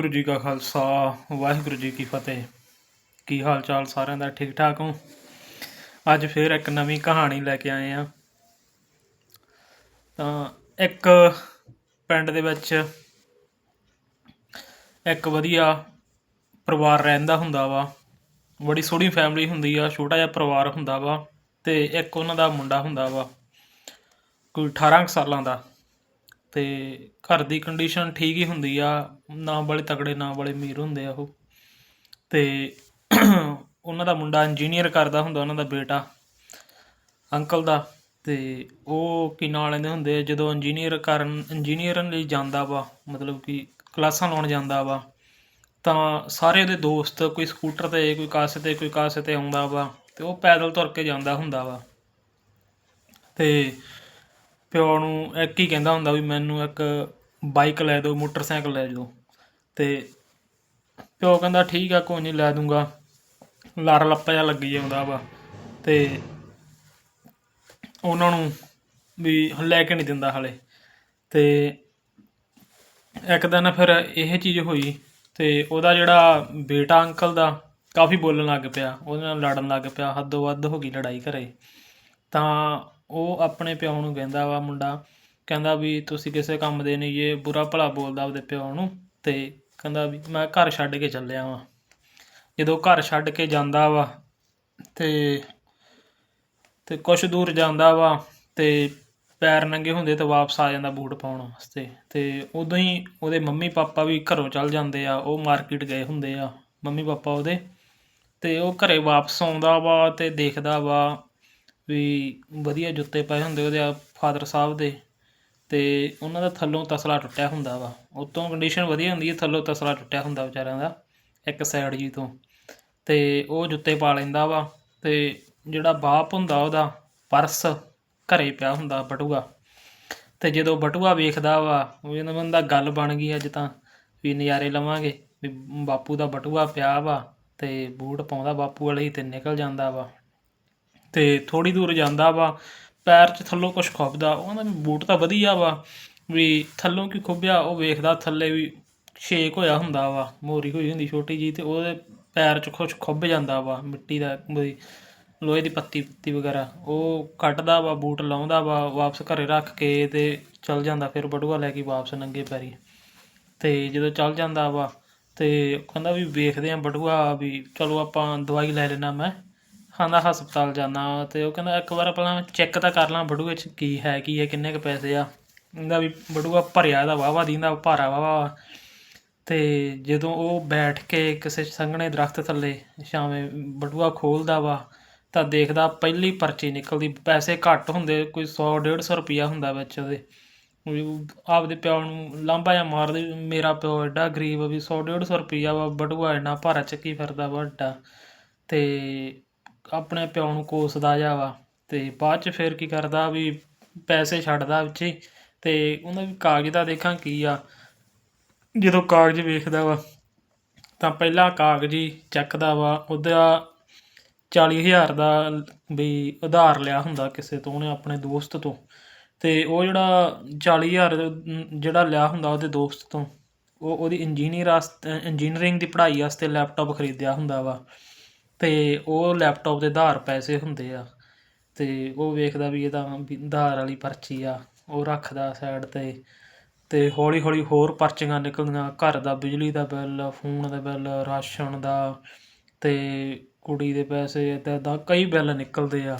ਗੁਰੂ ਜੀ ਕਾ ਖਾਲਸਾ, ਵਾਹਿਗੁਰੂ ਜੀ ਕੀ ਫਤਿਹ। ਕੀ ਹਾਲ ਚਾਲ ਸਾਰਿਆਂ ਦਾ? ਠੀਕ ਠਾਕ ਹੋ? ਅੱਜ ਫੇਰ ਇੱਕ ਨਵੀਂ ਕਹਾਣੀ ਲੈ ਕੇ ਆਏ ਆ। ਤਾਂ ਇੱਕ ਪਿੰਡ ਦੇ ਵਿੱਚ ਇੱਕ ਵਧੀਆ ਪਰਿਵਾਰ ਰਹਿੰਦਾ ਹੁੰਦਾ ਵਾ। ਬੜੀ ਸੋਹਣੀ ਫੈਮਿਲੀ ਹੁੰਦੀ ਆ, ਛੋਟਾ ਜਿਹਾ ਪਰਿਵਾਰ ਹੁੰਦਾ ਵਾ ਤੇ ਇੱਕ ਉਹਨਾਂ ਦਾ ਮੁੰਡਾ ਹੁੰਦਾ ਵਾ, ਕੋਈ 18 ਕੁ ਸਾਲਾਂ ਦਾ। ਤੇ ਘਰ ਦੀ ਕੰਡੀਸ਼ਨ ਠੀਕ ਹੀ ਹੁੰਦੀ ਆ, ਨਾ ਵਾਲੇ ਤਕੜੇ ਨਾ ਵਾਲੇ ਅਮੀਰ ਹੁੰਦੇ ਆ ਉਹ। ਅਤੇ ਉਹਨਾਂ ਦਾ ਮੁੰਡਾ ਇੰਜੀਨੀਅਰ ਕਰਦਾ ਹੁੰਦਾ, ਉਹਨਾਂ ਦਾ ਬੇਟਾ, ਅੰਕਲ ਦਾ। ਅਤੇ ਉਹ ਕੀ ਨਾਂ ਲੈਂਦੇ ਹੁੰਦੇ ਜਦੋਂ ਇੰਜੀਨੀਅਰ ਕਰਨ ਇੰਜੀਨੀਅਰਨ ਲਈ ਜਾਂਦਾ ਵਾ, ਮਤਲਬ ਕਿ ਕਲਾਸਾਂ ਲਾਉਣ ਜਾਂਦਾ ਵਾ, ਤਾਂ ਸਾਰੇ ਉਹਦੇ ਦੋਸਤ, ਕੋਈ ਸਕੂਟਰ ਤੇ, ਕੋਈ ਕਾਸੇ ਤੇ, ਕੋਈ ਕਾਸੇ ਤੇ ਆਉਂਦਾ ਵਾ, ਤੇ ਉਹ ਪੈਦਲ ਤੁਰ ਕੇ ਜਾਂਦਾ ਹੁੰਦਾ ਵਾ। ਤੇ ਪਿਓ ਨੂੰ ਇੱਕ ਹੀ ਕਹਿੰਦਾ ਹੁੰਦਾ ਵੀ ਮੈਨੂੰ ਇੱਕ ਬਾਈਕ ਲੈ ਦਿਓ, ਮੋਟਰਸਾਈਕਲ ਲੈ ਦਿਓ ਅਤੇ ਪਿਓ ਕਹਿੰਦਾ, ਠੀਕ ਆ, ਕੋਈ ਨਹੀਂ, ਲੈ ਦੂੰਗਾ। ਲੜ ਲੱਪਾ ਜਿਹਾ ਲੱਗੀ ਜਾਂਦਾ ਵਾ। ਅਤੇ ਉਹਨਾਂ ਨੂੰ ਵੀ ਲੈ ਕੇ ਨਹੀਂ ਦਿੰਦਾ ਹਲੇ। ਅਤੇ ਇੱਕ ਦਿਨ ਫਿਰ ਇਹ ਚੀਜ਼ ਹੋਈ ਤੇ ਉਹਦਾ ਜਿਹੜਾ ਬੇਟਾ ਅੰਕਲ ਦਾ ਕਾਫੀ ਬੋਲਣ ਲੱਗ ਪਿਆ। ਉਹਦੇ ਨਾਲ ਲੜਨ ਲੱਗ ਪਿਆ। ਹੱਦੋਂ ਵੱਧ ਹੋ ਗਈ ਲੜਾਈ ਘਰੇ। ਤਾਂ ਉਹ ਆਪਣੇ ਪਿਓ ਨੂੰ ਕਹਿੰਦਾ ਵਾ ਮੁੰਡਾ, ਕਹਿੰਦਾ ਵੀ ਤੁਸੀਂ ਕਿਸੇ ਕੰਮ ਦੇ ਨਹੀਂ ਜੇ, ਬੁਰਾ ਭਲਾ ਬੋਲਦਾ ਆਪਦੇ ਪਿਓ ਨੂੰ ਅਤੇ ਕਹਿੰਦਾ ਵੀ ਮੈਂ ਘਰ ਛੱਡ ਕੇ ਚੱਲਿਆ ਵਾਂ। ਜਦੋਂ ਘਰ ਛੱਡ ਕੇ ਜਾਂਦਾ ਵਾ ਅਤੇ ਤੇ ਕੁਛ ਦੂਰ ਜਾਂਦਾ ਵਾ ਅਤੇ ਪੈਰ ਨੰਗੇ ਹੁੰਦੇ ਤਾਂ ਵਾਪਸ ਆ ਜਾਂਦਾ ਬੂਟ ਪਾਉਣ ਵਾਸਤੇ। ਅਤੇ ਉਦੋਂ ਹੀ ਉਹਦੇ ਮੰਮੀ ਪਾਪਾ ਵੀ ਘਰੋਂ ਚੱਲ ਜਾਂਦੇ ਆ, ਉਹ ਮਾਰਕੀਟ ਗਏ ਹੁੰਦੇ ਆ ਮੰਮੀ ਪਾਪਾ ਉਹਦੇ। ਅਤੇ ਉਹ ਘਰੇ ਵਾਪਸ ਆਉਂਦਾ ਵਾ ਅਤੇ ਦੇਖਦਾ ਵਾ ਵੀ ਵਧੀਆ ਜੁੱਤੇ ਪਾਏ ਹੁੰਦੇ ਉਹਦੇ ਆ ਫਾਦਰ ਸਾਹਿਬ ਦੇ ਅਤੇ ਉਹਨਾਂ ਦਾ ਥੱਲੋਂ ਤਸਲਾ ਟੁੱਟਿਆ ਹੁੰਦਾ ਵਾ। ਉਤੋਂ ਕੰਡੀਸ਼ਨ ਵਧੀਆ ਹੁੰਦੀ ਹੈ, ਥੱਲੋਂ ਤਸਲਾ ਟੁੱਟਿਆ ਹੁੰਦਾ ਵਿਚਾਰਿਆਂ ਦਾ, ਇੱਕ ਸਾਈਡ ਜੀ ਤੋਂ। ਅਤੇ ਉਹ ਜੁੱਤੇ ਪਾ ਲੈਂਦਾ ਵਾ ਅਤੇ ਜਿਹੜਾ ਬਾਪ ਹੁੰਦਾ ਉਹਦਾ ਪਰਸ ਘਰੇ ਪਿਆ ਹੁੰਦਾ ਬਟੂਆ। ਤੇ ਜਦੋਂ ਬਟੂਆ ਵੇਖਦਾ ਵਾ, ਉਹ ਇਹਨਾਂ ਬੰਦਾ ਗੱਲ ਬਣ ਗਈ ਅੱਜ ਤਾਂ, ਵੀ ਨਜ਼ਾਰੇ ਲਵਾਂਗੇ, ਵੀ ਬਾਪੂ ਦਾ ਬਟੂਆ ਪਿਆ ਵਾ ਤੇ ਬੂਟ ਪਾਉਂਦਾ ਬਾਪੂ ਵਾਲੇ ਹੀ ਤੇ ਨਿਕਲ ਜਾਂਦਾ ਵਾ। ਅਤੇ ਥੋੜ੍ਹੀ ਦੂਰ ਜਾਂਦਾ ਵਾ, ਪੈਰ 'ਚ ਥੱਲੋਂ ਕੁਝ ਖੁੱਬਦਾ ਕਹਿੰਦਾ ਵੀ ਬੂਟ ਤਾਂ ਵਧੀਆ ਵਾ, ਵੀ ਥੱਲੋਂ ਕੀ ਖੁੱਬਿਆ ਉਹ ਵੇਖਦਾ ਥੱਲੇ ਵੀ ਛੇਕ ਹੋਇਆ ਹੁੰਦਾ ਵਾ, ਮੋਰੀ ਹੋਈ ਹੁੰਦੀ ਛੋਟੀ ਜਿਹੀ ਅਤੇ ਉਹਦੇ ਪੈਰ 'ਚ ਕੁਛ ਖੁੱਬ ਜਾਂਦਾ ਵਾ, ਮਿੱਟੀ ਦਾ ਵੀ ਲੋਹੇ ਦੀ ਪੱਤੀ ਪੁੱਤੀ ਵਗੈਰਾ, ਉਹ ਕੱਟਦਾ ਵਾ, ਬੂਟ ਲਾਉਂਦਾ ਵਾ, ਵਾਪਸ ਘਰੇ ਰੱਖ ਕੇ ਅਤੇ ਚਲ ਜਾਂਦਾ, ਫਿਰ ਬਟੂਆ ਲੈ ਕੇ ਵਾਪਸ ਨੰਗੇ ਪੈਰੀ। ਅਤੇ ਜਦੋਂ ਚੱਲ ਜਾਂਦਾ ਵਾ ਅਤੇ ਕਹਿੰਦਾ ਵੀ ਵੇਖਦੇ ਹਾਂ ਬਟੂਆ, ਵੀ ਚਲੋ ਆਪਾਂ ਦਵਾਈ ਲੈ ਲੈਣਾ ਮੈਂ ਖਾਂਦਾ, ਹਸਪਤਾਲ ਜਾਣਾ ਅਤੇ ਉਹ ਕਹਿੰਦਾ ਇੱਕ ਵਾਰ ਪਹਿਲਾਂ ਚੈੱਕ ਤਾਂ ਕਰ ਲਾਂ ਬਟੂਏ 'ਚ ਕੀ ਹੈ ਕੀ ਹੈ, ਕਿੰਨੇ ਕੁ ਪੈਸੇ ਆ। ਕਹਿੰਦਾ ਵੀ ਬਟੂਆ ਭਰਿਆ ਦਾ ਵਾਵਾ ਦੀਂਦਾ ਭਾਰਾ ਵਾਵਾ ਅਤੇ ਜਦੋਂ ਉਹ ਬੈਠ ਕੇ ਕਿਸੇ ਸੰਘਣੇ ਦਰਖਤ ਥੱਲੇ ਛਾਵੇਂ ਬਟੂਆ ਖੋਲਦਾ ਵਾ, ਤਾਂ ਦੇਖਦਾ ਪਹਿਲੀ ਪਰਚੀ ਨਿਕਲਦੀ, ਪੈਸੇ ਘੱਟ ਹੁੰਦੇ, ਕੋਈ 100 150 ਰੁਪਿਆ ਹੁੰਦਾ ਵਿੱਚ ਉਹਦੇ। ਆਪਦੇ ਪਿਓ ਨੂੰ ਲਾਂਭਾ ਜਾਂ ਮਾਰਦੇ ਵੀ ਮੇਰਾ ਪਿਓ ਐਡਾ ਗਰੀਬ ਆ ਵੀ 100 150 ਰੁਪਿਆ ਵਾ ਬਟੂਆ ਇੰਨਾ ਭਾਰਾ ਚੱਕੀ ਫਿਰਦਾ ਵਾ ਵੱਡਾ। ਤੇ ਆਪਣੇ ਪਿਓ ਨੂੰ ਕੋਸਦਾ ਜਾ ਵਾ ਅਤੇ ਬਾਅਦ ਚ ਫਿਰ ਕੀ ਕਰਦਾ ਵੀ ਪੈਸੇ ਛੱਡਦਾ ਵਿੱਚ ਹੀ ਅਤੇ ਉਹਨਾਂ ਵੀ ਕਾਗਜ਼ ਦਾ ਦੇਖਾਂ ਕੀ ਆ। ਜਦੋਂ ਕਾਗਜ਼ ਵੇਖਦਾ ਵਾ ਤਾਂ ਪਹਿਲਾਂ ਕਾਗਜ਼ ਹੀ ਚੱਕਦਾ ਵਾ, ਉਹਦਾ ਚਾਲੀ ਹਜ਼ਾਰ ਦਾ ਵੀ ਉਧਾਰ ਲਿਆ ਹੁੰਦਾ ਕਿਸੇ ਤੋਂ, ਉਹਨੇ ਆਪਣੇ ਦੋਸਤ ਤੋਂ ਅਤੇ ਉਹ ਜਿਹੜਾ ਚਾਲੀ ਹਜ਼ਾਰ ਜਿਹੜਾ ਲਿਆ ਹੁੰਦਾ ਉਹਦੇ ਦੋਸਤ ਤੋਂ, ਉਹ ਉਹਦੀ ਇੰਜੀਨੀਅਰ ਵਾਸਤੇ ਇੰਜੀਨੀਅਰਿੰਗ ਦੀ ਪੜ੍ਹਾਈ ਵਾਸਤੇ ਲੈਪਟਾਪ ਖਰੀਦਿਆ ਹੁੰਦਾ ਵਾ। ਅਤੇ ਉਹ ਲੈਪਟੋਪ ਦੇ ਆਧਾਰ ਪੈਸੇ ਹੁੰਦੇ ਆ ਅਤੇ ਉਹ ਵੇਖਦਾ ਵੀ ਇਹ ਤਾਂ ਵੀ ਆਧਾਰ ਵਾਲੀ ਪਰਚੀ ਆ, ਉਹ ਰੱਖਦਾ ਸਾਈਡ ਤੇ ਅਤੇ ਹੌਲੀ ਹੌਲੀ ਹੋਰ ਪਰਚੀਆਂ ਨਿਕਲਦੀਆਂ, ਘਰ ਦਾ ਬਿਜਲੀ ਦਾ ਬਿੱਲ, ਫੋਨ ਦਾ ਬਿੱਲ, ਰਾਸ਼ਨ ਦਾ ਅਤੇ ਕੁੜੀ ਦੇ ਪੈਸੇ ਇੱਦਾਂ ਇੱਦਾਂ ਕਈ ਬਿੱਲ ਨਿਕਲਦੇ ਆ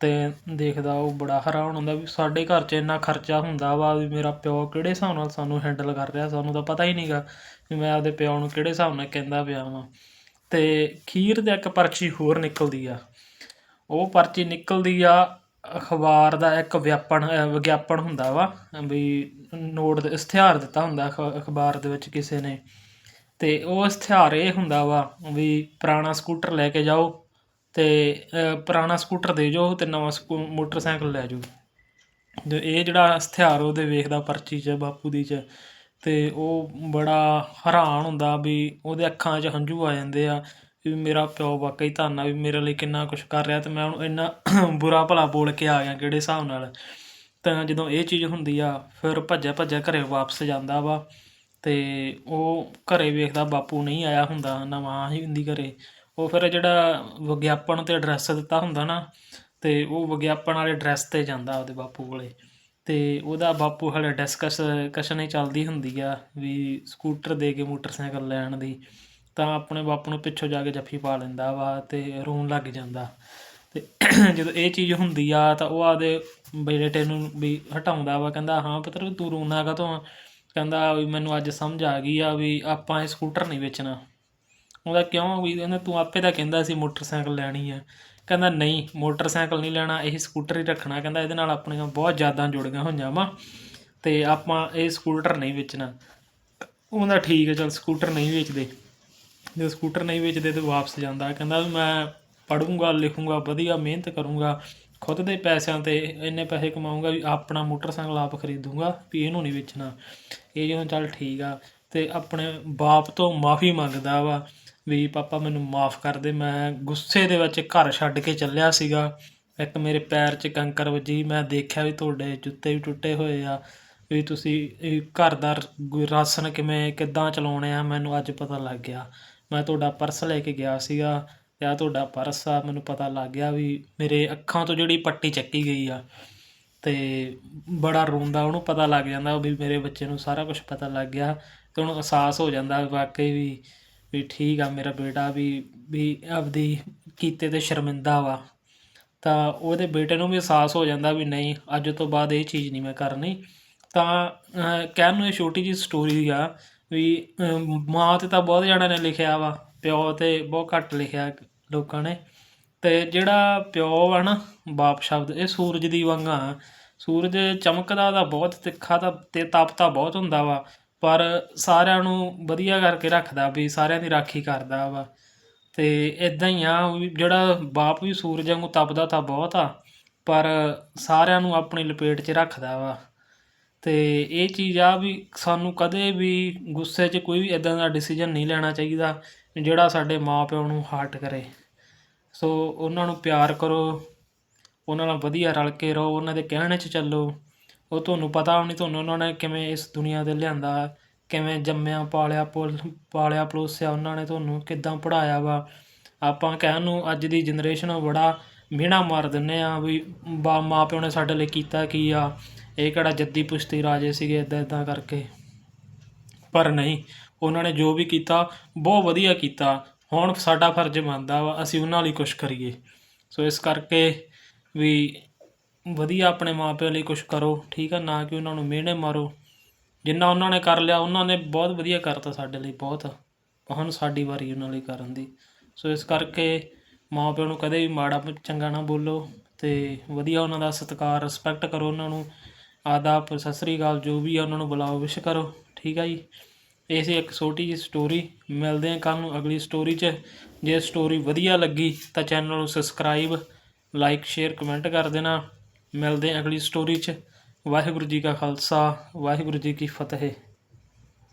ਅਤੇ ਦੇਖਦਾ ਉਹ ਬੜਾ ਹੈਰਾਨ ਹੁੰਦਾ ਵੀ ਸਾਡੇ ਘਰ 'ਚ ਇੰਨਾ ਖਰਚਾ ਹੁੰਦਾ ਵਾ ਵੀ ਮੇਰਾ ਪਿਓ ਕਿਹੜੇ ਹਿਸਾਬ ਨਾਲ ਸਾਨੂੰ ਹੈਂਡਲ ਕਰ ਰਿਹਾ ਸਾਨੂੰ ਤਾਂ ਪਤਾ ਹੀ ਨਹੀਂ ਗਾ ਵੀ ਮੈਂ ਆਪਦੇ ਪਿਓ ਨੂੰ ਕਿਹੜੇ ਹਿਸਾਬ ਨਾਲ ਕਹਿੰਦਾ ਪਿਆ ਵਾਂ। ਤੇ ਖੀਰ ਦੇ ਇੱਕ ਪਰਚੀ ਹੋਰ ਨਿਕਲਦੀ ਆ। ਉਹ ਪਰਚੀ ਨਿਕਲਦੀ ਆ, ਅਖਬਾਰ ਦਾ ਇੱਕ ਵਿਆਪਨ ਵਿਗਿਆਪਨ ਹੁੰਦਾ ਵਾ, ਵੀ ਨੋਟ ਇਸ਼ਤਿਹਾਰ ਦਿੱਤਾ ਹੁੰਦਾ ਅਖ- ਅਖਬਾਰ ਦੇ ਵਿੱਚ ਕਿਸੇ ਨੇ। ਤੇ ਉਹ ਇਸ਼ਤਿਹਾਰ ਇਹ ਹੁੰਦਾ ਵਾ ਵੀ ਪੁਰਾਣਾ ਸਕੂਟਰ ਲੈ ਕੇ ਜਾਓ ਤੇ ਪੁਰਾਣਾ ਸਕੂਟਰ ਦੇ ਜੋ ਤੇ ਨਵਾਂ ਸਕੂ, ਮੋਟਰਸਾਈਕਲ ਲੈ ਜਾਓ। ਤੇ ਇਹ ਜਿਹੜਾ ਇਸ਼ਤਿਹਾਰ ਉਹਦੇ ਵੇਖਦਾ ਪਰਚੀ 'ਚ, ਬਾਪੂ ਦੀ 'ਚ। ਅਤੇ ਉਹ ਬੜਾ ਹੈਰਾਨ ਹੁੰਦਾ ਵੀ ਉਹਦੇ ਅੱਖਾਂ 'ਚ ਹੰਝੂ ਆ ਜਾਂਦੇ ਆ ਵੀ ਮੇਰਾ ਪਿਓ ਵਾਕਈ ਧੰਨ ਆ ਵੀ ਮੇਰੇ ਲਈ ਕਿੰਨਾ ਕੁਛ ਕਰ ਰਿਹਾ ਅਤੇ ਮੈਂ ਉਹਨੂੰ ਇੰਨਾ ਬੁਰਾ ਭਲਾ ਬੋਲ ਕੇ ਆ ਗਿਆ ਕਿਹੜੇ ਹਿਸਾਬ ਨਾਲ। ਤਾਂ ਜਦੋਂ ਇਹ ਚੀਜ਼ ਹੁੰਦੀ ਆ, ਫਿਰ ਭੱਜਿਆ ਭੱਜਿਆ ਘਰ ਵਾਪਸ ਜਾਂਦਾ ਵਾ ਅਤੇ ਉਹ ਘਰ ਵੇਖਦਾ ਬਾਪੂ ਨਹੀਂ ਆਇਆ ਹੁੰਦਾ ਨਾ ਮਾਂ ਹੀ ਹੁੰਦੀ ਘਰ। ਉਹ ਫਿਰ ਜਿਹੜਾ ਵਿਗਿਆਪਨ ਤੇ ਐਡਰੈਸ ਦਿੱਤਾ ਹੁੰਦਾ ਨਾ ਅਤੇ ਉਹ ਵਿਗਿਆਪਨ ਵਾਲੇ ਐਡਰੈਸ ਤੇ ਜਾਂਦਾ ਉਹਦੇ ਬਾਪੂ ਕੋਲ। ਅਤੇ ਉਹਦਾ ਬਾਪੂ ਹਾਲੇ ਡਿਸਕਸ ਕਸ਼ਨ ਹੀ ਚੱਲਦੀ ਹੁੰਦੀ ਆ ਵੀ ਸਕੂਟਰ ਦੇ ਕੇ ਮੋਟਰਸਾਈਕਲ ਲੈਣ ਦੀ, ਤਾਂ ਆਪਣੇ ਬਾਪੂ ਨੂੰ ਪਿੱਛੋਂ ਜਾ ਕੇ ਜੱਫੀ ਪਾ ਲੈਂਦਾ ਵਾ ਅਤੇ ਰੋਣ ਲੱਗ ਜਾਂਦਾ। ਅਤੇ ਜਦੋਂ ਇਹ ਚੀਜ਼ ਹੁੰਦੀ ਆ ਤਾਂ ਉਹ ਆਦੇ ਬੇਟੇ ਨੂੰ ਵੀ ਹਟਾਉਂਦਾ ਵਾ, ਕਹਿੰਦਾ, ਹਾਂ ਪੁੱਤਰ, ਤੂੰ ਰੋਣਾ ਕਾਹਤੋਂ ਕਹਿੰਦਾ, ਵੀ ਮੈਨੂੰ ਅੱਜ ਸਮਝ ਆ ਗਈ ਆ ਵੀ ਆਪਾਂ ਇਹ ਸਕੂਟਰ ਨਹੀਂ ਵੇਚਣਾ। ਉਹਦਾ ਕਿਉਂ? ਵੀ ਕਹਿੰਦਾ ਤੂੰ ਆਪੇ ਤਾਂ ਕਹਿੰਦਾ ਸੀ ਮੋਟਰਸਾਈਕਲ ਲੈਣੀ ਆ। ਕਹਿੰਦਾ ਨਹੀਂ, ਮੋਟਰਸਾਈਕਲ ਨਹੀਂ ਲੈਣਾ, ਇਹ ਸਕੂਟਰ ਹੀ ਰੱਖਣਾ। ਕਹਿੰਦਾ ਇਹਦੇ ਨਾਲ ਆਪਣੀਆਂ ਬਹੁਤ ਯਾਦਾਂ ਜੁੜੀਆਂ ਹੋਈਆਂ ਵਾ। ਤੇ ਆਪਾਂ ਇਹ ਸਕੂਟਰ ਨਹੀਂ ਵੇਚਣਾ। ਉਹਦਾ ਠੀਕ ਹੈ ਚਲ ਸਕੂਟਰ ਨਹੀਂ ਵੇਚਦੇ। ਜੇ ਸਕੂਟਰ ਨਹੀਂ ਵੇਚਦੇ ਤੇ ਵਾਪਸ ਜਾਂਦਾ। ਕਹਿੰਦਾ ਵੀ ਮੈਂ ਪੜੂੰਗਾ ਲਿਖੂੰਗਾ, ਵਧੀਆ ਮਿਹਨਤ ਕਰੂੰਗਾ। ਖੁਦ ਦੇ ਪੈਸਿਆਂ ਤੇ ਇੰਨੇ ਪੈਸੇ ਕਮਾਊਂਗਾ ਵੀ ਆਪਣਾ ਮੋਟਰਸਾਈਕਲ ਆਪ ਖਰੀਦੂੰਗਾ ਵੀ ਇਹਨੂੰ ਨਹੀਂ ਵੇਚਣਾ। ਇਹ ਜਦੋਂ ਚੱਲ ਠੀਕ ਆ ਤੇ ਆਪਣੇ ਬਾਪ ਤੋਂ ਮਾਫੀ ਮੰਗਦਾ ਵਾ। ਵੀ ਪਾਪਾ ਮੈਨੂੰ ਮਾਫ ਕਰ ਦੇ, ਮੈਂ ਗੁੱਸੇ ਦੇ ਵਿੱਚ ਘਰ ਛੱਡ ਕੇ ਚੱਲਿਆ ਸੀਗਾ। ਇੱਕ ਮੇਰੇ ਪੈਰ 'ਚ ਕੰਕਰ ਵੱਜੀ, ਮੈਂ ਦੇਖਿਆ ਵੀ ਤੁਹਾਡੇ ਜੁੱਤੇ ਵੀ ਟੁੱਟੇ ਹੋਏ ਆ, ਵੀ ਤੁਸੀਂ ਘਰ ਦਾ ਰਾਸ਼ਨ ਕਿਵੇਂ, ਕਿੱਦਾਂ ਚਲਾਉਣੇ ਆ, ਮੈਨੂੰ ਅੱਜ ਪਤਾ ਲੱਗ ਗਿਆ। ਮੈਂ ਤੁਹਾਡਾ ਪਰਸ ਲੈ ਕੇ ਗਿਆ ਸੀਗਾ ਤੇ ਆਹ ਤੁਹਾਡਾ ਪਰਸ ਆ, ਮੈਨੂੰ ਪਤਾ ਲੱਗ ਗਿਆ ਵੀ ਮੇਰੇ ਅੱਖਾਂ ਤੋਂ ਜਿਹੜੀ ਪੱਟੀ ਚੱਕੀ ਗਈ ਆ ਤੇ ਬੜਾ ਰੋਂਦਾ, ਉਹਨੂੰ ਪਤਾ ਲੱਗ ਜਾਂਦਾ ਵੀ ਮੇਰੇ ਬੱਚੇ ਨੂੰ ਸਾਰਾ ਕੁਝ ਪਤਾ ਲੱਗ ਗਿਆ ਤੇ ਉਹਨੂੰ ਅਹਿਸਾਸ ਹੋ ਜਾਂਦਾ ਵਾਕਈ ਵੀ ਵੀ ਠੀਕ ਆ, ਮੇਰਾ ਬੇਟਾ ਵੀ ਵੀ ਆਪਦੀ ਕੀਤੇ ਤੇ ਸ਼ਰਮਿੰਦਾ ਵਾ। ਤਾਂ ਉਹਦੇ ਬੇਟੇ ਨੂੰ ਵੀ ਅਹਿਸਾਸ ਹੋ ਜਾਂਦਾ ਵੀ ਨਹੀਂ, ਅੱਜ ਤੋਂ ਬਾਅਦ ਇਹ ਚੀਜ਼ ਨਹੀਂ ਮੈਂ ਕਰਨੀ। ਤਾਂ ਕਹਿਣ ਨੂੰ ਇਹ ਛੋਟੀ ਜਿਹੀ ਸਟੋਰੀ ਆ ਵੀ ਮਾਂ ਤੇ ਤਾਂ ਬਹੁਤ ਜਣਿਆਂ ਨੇ ਲਿਖਿਆ ਵਾ, ਪਿਓ ਤੇ ਬਹੁਤ ਘੱਟ ਲਿਖਿਆ ਲੋਕਾਂ ਨੇ। ਅਤੇ ਜਿਹੜਾ ਪਿਓ ਆ ਨਾ, ਬਾਪ ਸ਼ਬਦ, ਇਹ ਸੂਰਜ ਦੀ ਵਾਂਗਾ ਸੂਰਜ ਚਮਕਦਾ ਤਾਂ ਬਹੁਤ, ਤਿੱਖਾ ਤਾਂ ਤੇ ਤਪਦਾ ਬਹੁਤ ਹੁੰਦਾ ਵਾ। ਪਰ ਸਾਰਿਆਂ ਨੂੰ ਵਧੀਆ ਕਰਕੇ ਰੱਖਦਾ ਵੀ ਸਾਰਿਆਂ ਦੀ ਰਾਖੀ ਕਰਦਾ ਵਾ। ਅਤੇ ਇੱਦਾਂ ਹੀ ਆ ਵੀ ਜਿਹੜਾ ਬਾਪ ਵੀ ਸੂਰਜ ਵਾਂਗੂ ਤਪਦਾ ਤਾਂ ਬਹੁਤ ਆ, ਪਰ ਸਾਰਿਆਂ ਨੂੰ ਆਪਣੀ ਲਪੇਟ 'ਚ ਰੱਖਦਾ ਵਾ। ਅਤੇ ਇਹ ਚੀਜ਼ ਆ ਵੀ ਸਾਨੂੰ ਕਦੇ ਵੀ ਗੁੱਸੇ 'ਚ ਕੋਈ ਵੀ ਇਦਾਂ ਦਾ ਡਿਸੀਜਨ ਨਹੀਂ ਲੈਣਾ ਚਾਹੀਦਾ, ਜਿਹੜਾ ਸਾਡੇ ਮਾਪਿਓ ਨੂੰ ਹਰਟ ਕਰੇ। ਸੋ ਉਹਨਾਂ ਨੂੰ ਪਿਆਰ ਕਰੋ, ਉਹਨਾਂ ਨਾਲ ਵਧੀਆ ਰਲ ਕੇ ਰਹੋ, ਉਹਨਾਂ ਦੇ ਕਹਿਣੇ 'ਚ ਚੱਲੋ। ਉਹ ਤੁਹਾਨੂੰ ਪਤਾ ਨਹੀਂ ਤੁਹਾਨੂੰ ਉਹਨਾਂ ਨੇ ਕਿਵੇਂ ਇਸ ਦੁਨੀਆ 'ਤੇ ਲਿਆਂਦਾ, ਕਿਵੇਂ ਜੰਮਿਆ, ਪਾਲਿਆ ਪੋਲ, ਪਾਲਿਆ ਪਲੋਸਿਆ, ਉਹਨਾਂ ਨੇ ਤੁਹਾਨੂੰ ਕਿੱਦਾਂ ਪੜ੍ਹਾਇਆ ਵਾ। ਆਪਾਂ ਕਹਿਣ ਨੂੰ ਅੱਜ ਦੀ ਜਨਰੇਸ਼ਨ ਬੜਾ ਮਿਹਣਾ ਮਾਰ ਦਿੰਦੇ ਆ ਵੀ ਬਾ ਮਾਂ ਪਿਓ ਨੇ ਸਾਡੇ ਲਈ ਕੀਤਾ ਕੀ ਆ। ਇਹ ਕਿਹੜਾ ਜੱਦੀ ਪੁਸ਼ਤੀ ਰਾਜੇ ਸੀਗੇ ਇਦਾਂ ਇਦਾਂ ਕਰਕੇ। ਪਰ ਨਹੀਂ, ਉਹਨਾਂ ਨੇ ਜੋ ਵੀ ਕੀਤਾ, ਬਹੁਤ ਵਧੀਆ ਕੀਤਾ। ਹੁਣ ਸਾਡਾ ਫਰਜ਼ ਬਣਦਾ ਵਾ, ਅਸੀਂ ਉਹਨਾਂ ਲਈ ਕੁਝ ਕਰੀਏ। ਸੋ ਇਸ ਕਰਕੇ ਵੀ ਵਧੀਆ ਆਪਣੇ ਮਾਪਿਆਂ ਲਈ ਕੁਝ ਕਰੋ, ਠੀਕ ਆ, ਨਾ ਕਿ ਉਹਨਾਂ ਨੂੰ ਮਿਹਣੇ ਮਾਰੋ। ਜਿੰਨਾ ਉਹਨਾਂ ਨੇ ਕਰ ਲਿਆ, ਉਹਨਾਂ ਨੇ ਬਹੁਤ ਵਧੀਆ ਕਰਤਾ ਸਾਡੇ ਲਈ, ਬਹੁਤ ਹੁਣ ਸਾਡੀ ਵਾਰੀ ਉਹਨਾਂ ਲਈ ਕਰਨ ਦੀ। ਸੋ ਇਸ ਕਰਕੇ ਮਾਪਿਆਂ ਨੂੰ ਕਦੇ ਵੀ ਮਾੜਾ ਚੰਗਾ ਨਾ ਬੋਲੋ ਤੇ ਵਧੀਆ ਉਹਨਾਂ ਦਾ ਸਤਿਕਾਰ ਰਿਸਪੈਕਟ ਕਰੋ ਉਹਨਾਂ ਨੂੰ। ਆਦਾਬ, ਸਤਿ ਸ੍ਰੀ ਅਕਾਲ, ਜੋ ਵੀ ਆ ਉਹਨਾਂ ਨੂੰ ਬੁਲਾਓ ਵਿਸ਼ ਕਰੋ, ਠੀਕ ਆ ਜੀ। ਇਹ ਸੀ ਇੱਕ ਛੋਟੀ ਜਿਹੀ ਸਟੋਰੀ ਮਿਲਦੇ ਹਾਂ ਕੱਲ ਨੂੰ ਅਗਲੀ ਸਟੋਰੀ 'ਚ। ਜੇ ਸਟੋਰੀ ਵਧੀਆ ਲੱਗੀ ਤਾਂ ਚੈਨਲ ਨੂੰ ਸਬਸਕ੍ਰਾਈਬ ਲਾਈਕ ਸ਼ੇਅਰ ਕਮੈਂਟ ਕਰ ਦੇਣਾ। ਮਿਲਦੇ ਅਗਲੀ ਸਟੋਰੀ 'ਚ। ਵਾਹਿਗੁਰੂ ਜੀ ਕਾ ਖਾਲਸਾ ਵਾਹਿਗੁਰੂ ਜੀ ਕੀ ਫਤਿਹ।